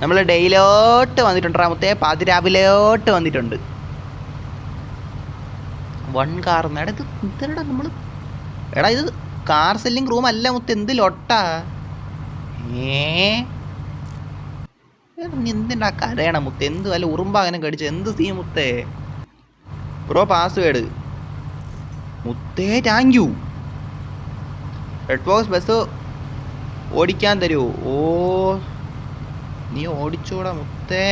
നമ്മൾ ഡെയിലോട്ട് വന്നിട്ടുണ്ട് മുത്തേ പാതിരാവിലോട്ട് വന്നിട്ടുണ്ട്. വൺ കാർ എടാ ഇത് ഇതെടാ നമ്മൾ എടാ ഇത് കാർ സെല്ലിംഗ് റൂം അല്ല മുത്ത് എന്ത് ലൊട്ടാ? ഏ? എന്തിനാ കരയണം മുത്ത്? എന്ത് വല്ല ഉറുമ്പാകനം കടിച്ചു? എന്ത് സീ മുത്തേ? ബ്രോ പാസ്വേഡ് മുത്തേ thank you red box bus ഓടിക്കാൻ തരുമോ ഓ നീ ഓടിച്ചൂടാ മുത്തേ.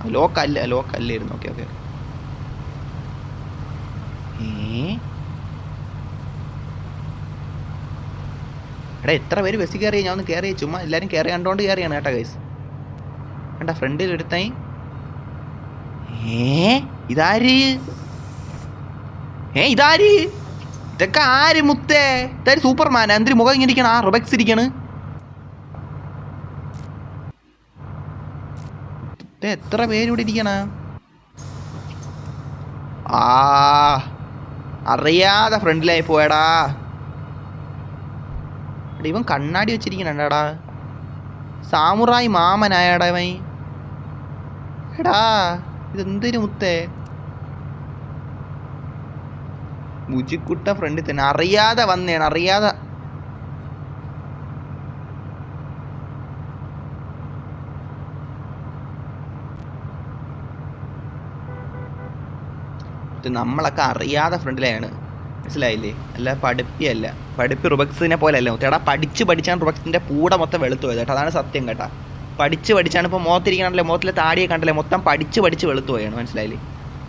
ലോക്കല്ല ലോക്കല്ലായിരുന്നു ഓക്കെ ഓക്കെ എടാ എത്ര പേര് ബസ്സിൽ കയറി? ഞാൻ ഒന്ന് കയറി. ചുമ്മാ എല്ലാവരും കയറി കണ്ടോണ്ട് കയറിയാണ് കേട്ടോ ഗൈസ് കണ്ട ഫ്രണ്ടിൽ എടുത്തായി ഏ? ഇതാര്? ഏ ഇതാര്? ഇതൊക്കെ ആര് മുത്തേ? ഇതാര് സൂപ്പർമാൻ? അന്തിരി മുഖം ഇങ്ങനെ ഇരിക്കണം. ആ റൊബക്സ് ഇരിക്കണ്. എത്ര പേരിവിടെ ഇരിക്കണ? ആ അറിയാതെ ഫ്രണ്ടിലായി പോയടാ. ഇവൻ കണ്ണാടി വെച്ചിരിക്കണടാ സാമുറായി മാമനായടാ ഇവൻ. എടാ ഇതെന്തൊരു മുത്തേ? മുജിക്കുട്ട ഫ്രണ്ടിൽ തന്നെ. അറിയാതെ വന്നേണ്. അറിയാതെ നമ്മളൊക്കെ അറിയാതെ ഫ്രണ്ടിലാണ് മനസ്സിലായില്ലേ? അല്ല പഠിപ്പിയല്ല. പഠിപ്പി റുബക്സിനെ പോലെ അല്ല. ചേട്ടാ പഠിച്ച് പഠിച്ചാണ് റുബക്സിന്റെ പൂടെ മൊത്തം വെളുത്തു പോയത് കേട്ടോ. അതാണ് സത്യം കേട്ടാ. പഠിച്ച് പഠിച്ചാണ് ഇപ്പോൾ മുഖത്തിരിക്കണല്ലേ മുഖത്തിലെ താടിയെ കണ്ടല്ലേ? മൊത്തം പഠിച്ച് പഠിച്ച് വെളുത്തു പോയാണ്. മനസ്സിലായില്ലേ?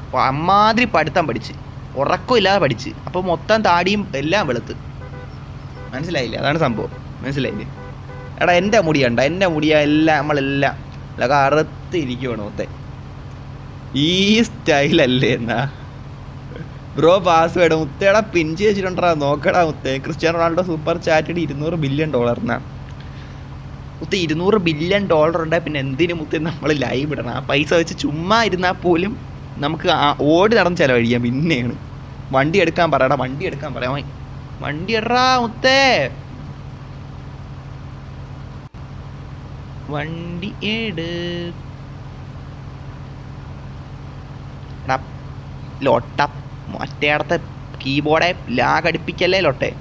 അപ്പോൾ അമ്മാതിരി പഠിത്തം പഠിച്ച്. ഉറക്കമില്ലാതെ പഠിച്ച്. അപ്പോൾ മൊത്തം താടിയും എല്ലാം വെളുത്ത്. മനസ്സിലായില്ലേ? അതാണ് സംഭവം. മനസ്സിലായില്ലേ? എടാ എന്റെ മുടി കണ്ട? എന്റെ മുടിയ എല്ലാം നമ്മളെല്ലാം അല്ല കറുത്തിരിക്കുവാണ് മൊത്തം. ഈ സ്റ്റൈലല്ലേ എന്നാ. ബ്രോ പാസ്വേഡ് മുത്തേടാ പിഞ്ച് വെച്ചിട്ടുണ്ടാ നോക്കടാ മുത്തേ. ക്രിസ്ത്യാനോ റൊണാൾഡോ സൂപ്പർ ചാറ്റഡ് ഇരുന്നൂറ് ബില്യൺ ഡോളറിനാ മുത്ത് ഇരുന്നൂറ് ബില്യൺ ഡോളർ ഉണ്ട് പിന്നെ എന്തിനു മുത്തേ നമ്മൾ ലൈവ് ഇടണം? ആ പൈസ വെച്ച് ചുമ്മാ ഇരുന്നാൽ പോലും നമുക്ക് ആ- ഓടി നടന്ന് ചിലവഴിക്കാം പിന്നെയാണ്. വണ്ടി എടുക്കാൻ പറയടാ വണ്ടി എടുക്കാൻ പറയാം വണ്ടി എടാ മുത്തേ. വണ്ടി ഏട്. എടാ ലോട്ട മറ്റേടത്തെ കീബോർഡെ ലാഗ് അടുപ്പിക്കല്ലേ ലോട്ടെ?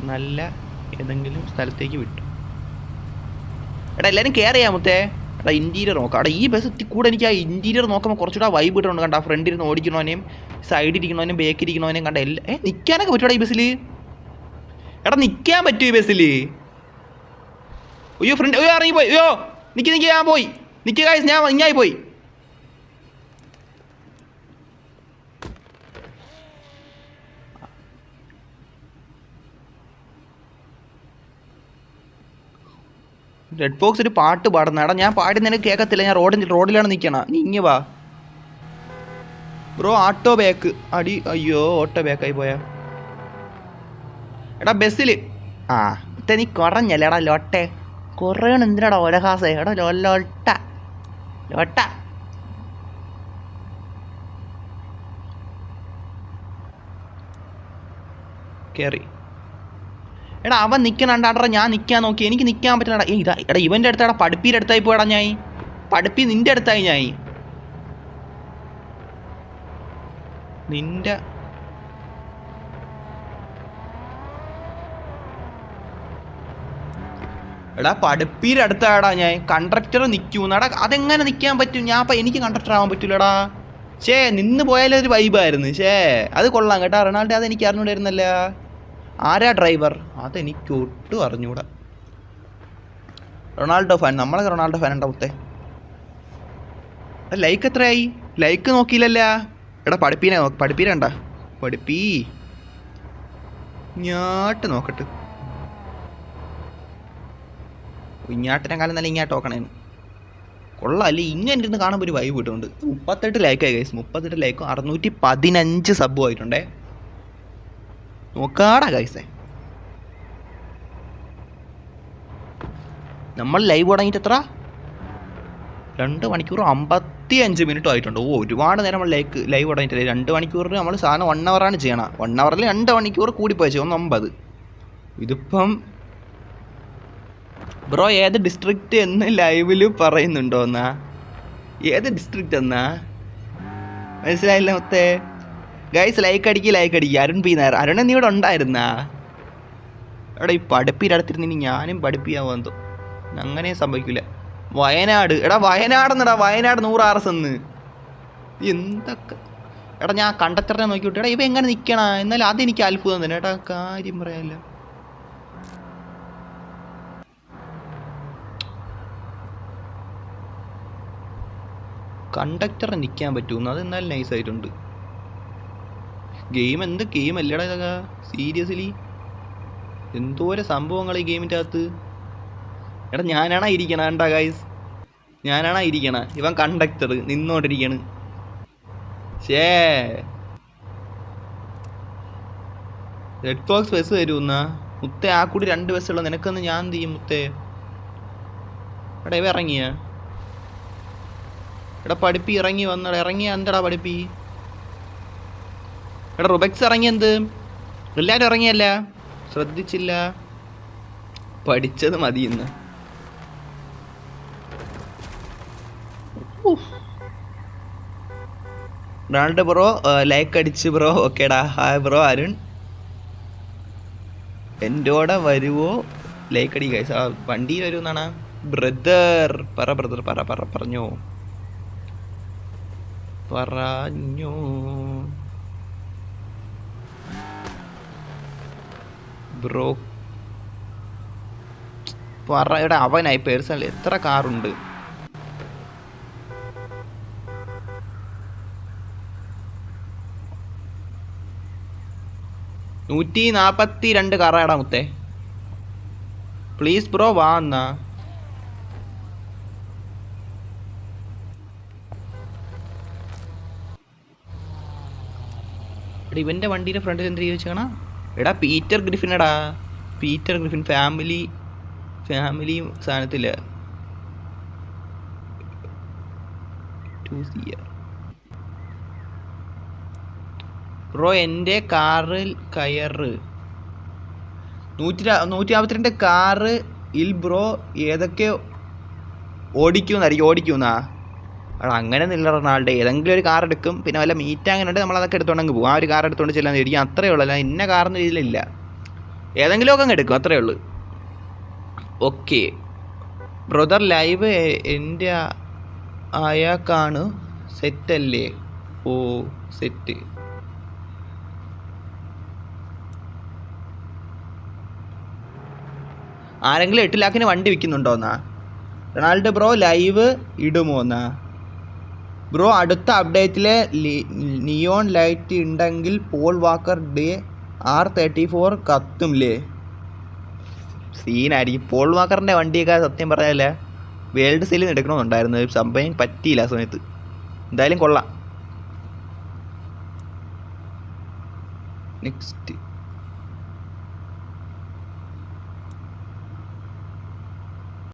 നല്ല ഏതെങ്കിലും സ്ഥലത്തേക്ക് വിട്ടു. എടാ എല്ലാവരും കെയർ ചെയ്യാം മുത്തേ. എടാ ഇന്റീരിയർ നോക്കാം. എടാ ഈ ബസ് കൂടെ എനിക്ക് ആ ഇന്റീരിയർ നോക്കുമ്പോൾ കുറച്ചുകൂടെ വൈബ് ഇട്ടുണ്ട് കണ്ട? ഫ്രണ്ടിൽ നിന്ന് ഓടിക്കണവനെയും സൈഡിൽ ഇരിക്കണവനെയും ബേക്കിൽ ഇരിക്കണവനെയും കണ്ട? എല്ലാ ഏ നിൽക്കാനൊക്കെ പറ്റൂടാ ഈ ബസ്സിൽ എടാ നിൽക്കാൻ പറ്റൂ ഈ ബസ്സിൽ അയ്യോ ഫ്രണ്ട് അയ്യോ ഇറങ്ങി പോയി അയ്യോ നിൽക്കി നിൽക്കി ഞാൻ പോയി. നിൽക്കുക ഞാൻ ഇങ്ങായി പോയി. റെഡ് ബോക്സ് ഒരു പാട്ട് പാടുന്ന. എടാ ഞാൻ പാടി നിനക്ക് കേൾക്കത്തില്ല ഞാൻ റോഡിൽ റോഡിലാണ് നിൽക്കണ നീ വാ. ബ്രോ ആട്ടോ ബാക്ക് അടി അയ്യോ ഓട്ടോ ബാക്കായി പോയാ. എടാ ബസ്സിൽ ആ ഇത്ത നീ കുറഞ്ഞല്ലേ എടാ ലോട്ടെ. കുറയണം എന്തിനാടാ ഒരഹാസേ എടാ ലോ ലോട്ട. ലോട്ട. കേറി. എടാ അവൻ നിൽക്കണണ്ടാടാ ഞാൻ നിൽക്കാൻ നോക്കി. എനിക്ക് നിൽക്കാൻ പറ്റില്ലടാ ഏ ഇതാ എടാ ഇവന്റെ അടുത്താടാ പഠിപ്പിയുടെ അടുത്തായി പോയടാ ഞായി പഠിപ്പി നിന്റെ അടുത്തായി ഞായി നിന്റെ എടാ പഠിപ്പീന്റെ അടുത്താടാ ഞാൻ. കണ്ടക്ടർ നിൽക്കൂന്നടാ അതെങ്ങനെ നിൽക്കാൻ പറ്റും? ഞാൻ അപ്പം എനിക്ക് കണ്ടക്ടർ ആവാൻ പറ്റൂലടാ. ഷേ നിന്ന് പോയാലൊരു വൈബായിരുന്നു ഷേ അത് കൊള്ളാം കേട്ടോ. റൊണാൾഡോ അത് എനിക്ക് അറിഞ്ഞൂടായിരുന്നല്ല. ആരാ ഡ്രൈവർ? അതെനിക്ക് ഒട്ടും അറിഞ്ഞൂടാ. റൊണാൾഡോ ഫാൻ നമ്മളൊക്കെ റൊണാൾഡോ ഫാൻ ഉണ്ടോ മുത്തേ? ലൈക്ക് എത്രയായി? ലൈക്ക് നോക്കിയില്ലല്ല. എടാ പഠിപ്പീനെ നോക്ക് പഠിപ്പീരണ്ട പഠിപ്പീ. ഞാട്ട് നോക്കട്ട്. ഇങ്ങാട്ടിനെ കാലം നല്ല ഇങ്ങാട്ട് നോക്കണേന്ന് കൊള്ളാം അല്ലേ ഇങ്ങനെ ഇരുന്ന് കാണുമ്പോൾ ഒരു വൈബ് കിട്ടുന്നുണ്ട്. മുപ്പത്തെട്ട് ലൈക്കായി ഗൈസ് മുപ്പത്തെട്ട് ലൈക്കും അറുന്നൂറ്റി പതിനഞ്ച് സബ്ബും ആയിട്ടുണ്ടേ. നോക്കാടാ ഗൈസേ നമ്മൾ ലൈവ് തുടങ്ങിയിട്ട് എത്ര രണ്ട് മണിക്കൂർ അമ്പത്തി അഞ്ച് മിനിറ്റ് ആയിട്ടുണ്ട്. ഓ ഒരുപാട് നേരം നമ്മൾ ലൈക്ക് ലൈവ് തുടങ്ങിയിട്ടില്ല? രണ്ട് മണിക്കൂറിൽ നമ്മൾ സാധനം വൺ അവറാണ് ചെയ്യണം. വൺ അവറിൽ രണ്ട് മണിക്കൂർ കൂടിപ്പോയി. ഒന്ന് ഒമ്പത് ഇതിപ്പം ബ്രോ ഏത് ഡിസ്ട്രിക്റ്റ് എന്ന് ലൈവിൽ പറയുന്നുണ്ടോ എന്നാ ഏത് ഡിസ്ട്രിക്റ്റ് എന്നാ? മനസ്സിലായില്ല മൊത്തേ? ഗൈസ് ലൈക്ക് അടിക്ക് ലൈക്ക് അടിക്ക്. അരുൺ പി നായർ. അരുൺ നീ ഇവിടെ ഉണ്ടായിരുന്നാ? എടാ ഈ പഠിപ്പിന്റെ അടുത്തിരുന്ന് ഞാനും പഠിപ്പിക്കാൻ വന്നു. അങ്ങനെ സംഭവിക്കില്ല വയനാട്. എടാ വയനാടെന്നടാ. വയനാട് നൂറ് ആർ എസ് എന്ന്. എന്തൊക്കെ? എടാ ഞാൻ കണ്ടക്ടറിനെ നോക്കിയിട്ട് എടാ ഇവ എങ്ങനെ നിൽക്കണ എന്നാലും അതെനിക്ക് അത്ഭുതം തന്നെ. എടാ കാര്യം പറയാല്ല കണ്ടക്ടറെ നിൽക്കാൻ പറ്റുമെന്ന്. അത് എന്നാലും നൈസായിട്ടുണ്ട് ഗെയിം എന്ത് ഗെയിം അല്ലടാ ഇതൊക്കെ? സീരിയസ്ലി എന്തോരം സംഭവങ്ങൾ ഈ ഗെയിമിന്റെ അകത്ത്? എടാ ഞാനാണാ ഇരിക്കണ കണ്ടാ ഗൈസ് ഞാനാണാ ഇരിക്കണ. ഇവൻ കണ്ടക്ടർ നിന്നോണ്ടിരിക്കണ്. ഷേ റെഡ് ബോക്സ് ബസ് തരുമെന്നാ മുത്തേ ആ കൂടി രണ്ട് ബസ്സുള്ള നിനക്കൊന്ന് ഞാൻ എന്ത് ചെയ്യും മുത്തേ? എടാ ഇവ ഇറങ്ങിയ? എടാ പഠിപ്പി ഇറങ്ങി വന്നടാ. ഇറങ്ങിയ എന്തടാ പഠിപ്പി? എടാ റുബക്സ് ഇറങ്ങി എന്ത്? എല്ലാവരും ഇറങ്ങിയല്ല? ശ്രദ്ധിച്ചില്ല. പഠിച്ചത് മതി ഇന്ന്. റൊണാൾഡ് ബ്രോ ലൈക്ക് അടിച്ച് ബ്രോ. ഓക്കേടാ ഹായ് ബ്രോ അരുൺ. എന്റെ വരുവോ? ലൈക്ക് അടി ഗൈസ് ആ വണ്ടിയിൽ വരുമെന്നാണ്. ബ്രദർ പറ ബ്രദർ പറ പറ പറഞ്ഞോ. പറഞ്ഞോ. ബ്രോ. പറയുടെ അവനായി പേഴ്സണൽ എത്ര കാറുണ്ട്? നൂറ്റി നാപ്പത്തി രണ്ട് കാറാടാ മുത്തേ. പ്ലീസ് ബ്രോ വാ എന്നാ. ഇവന്റെ വണ്ടിയുടെ ഫ്രണ്ടിൽ എന്ത് ചോദിച്ചാണ് എടാ പീറ്റർ ഗ്രിഫിൻ എടാ പീറ്റർ ഗ്രിഫിൻ ഫാമിലി ഫാമിലി സാധനത്തില്ല ബ്രോ എന്റെ കാറിൽ കയറ്. നൂറ്റി നൂറ്റി നാൽപ്പത്തിരണ്ട് കാറ് ഇൽ ബ്രോ ഏതൊക്കെ ഓടിക്കുന്നായിരിക്കും ഓടിക്കുന്നാ? എടാ അങ്ങനെ നില്ല റൊണാൾഡോ. ഏതെങ്കിലും ഒരു കാർ എടുക്കും. പിന്നെ വല്ല മീറ്റ് അങ്ങനെ ഉണ്ട് നമ്മൾ അതൊക്കെ അങ്ങ് പോകും. ആ ഒരു കാർ എടുത്തോണ്ട് ചെല്ലാൻ ഇരിക്കും. അത്രേ ഉള്ളൂ. അല്ല ഇന്ന കാറിന് രീതിയിലില്ല. ഏതെങ്കിലും ഒക്കെ അങ്ങ് എടുക്കും. അത്രേ ഉള്ളൂ. ഓക്കെ ബ്രദർ ലൈവ് എന്റെ അയാൾക്കാണ് സെറ്റല്ലേ ഓ സെറ്റ് ആരെങ്കിലും എട്ട് ലാക്കിന് വണ്ടി വിൽക്കുന്നുണ്ടോ എന്നാ? റൊണാൾഡോ ബ്രോ ലൈവ് ഇടുമോന്നാ ബ്രോ അടുത്ത അപ്ഡേറ്റിലെ നിയോൺ ലൈറ്റ് ഉണ്ടെങ്കിൽ Paul Walker the R thirty four കത്തുമില്ലേ സീനായിരിക്കും. പോൾ വാക്കറിന്റെ വണ്ടിയൊക്കെ സത്യം പറഞ്ഞാലേ വേൾഡ് സെയിൽ എടുക്കണമെന്നുണ്ടായിരുന്നു. സംഭവം പറ്റിയില്ല ആ സമയത്ത്. എന്തായാലും കൊള്ളാം. നെക്സ്റ്റ്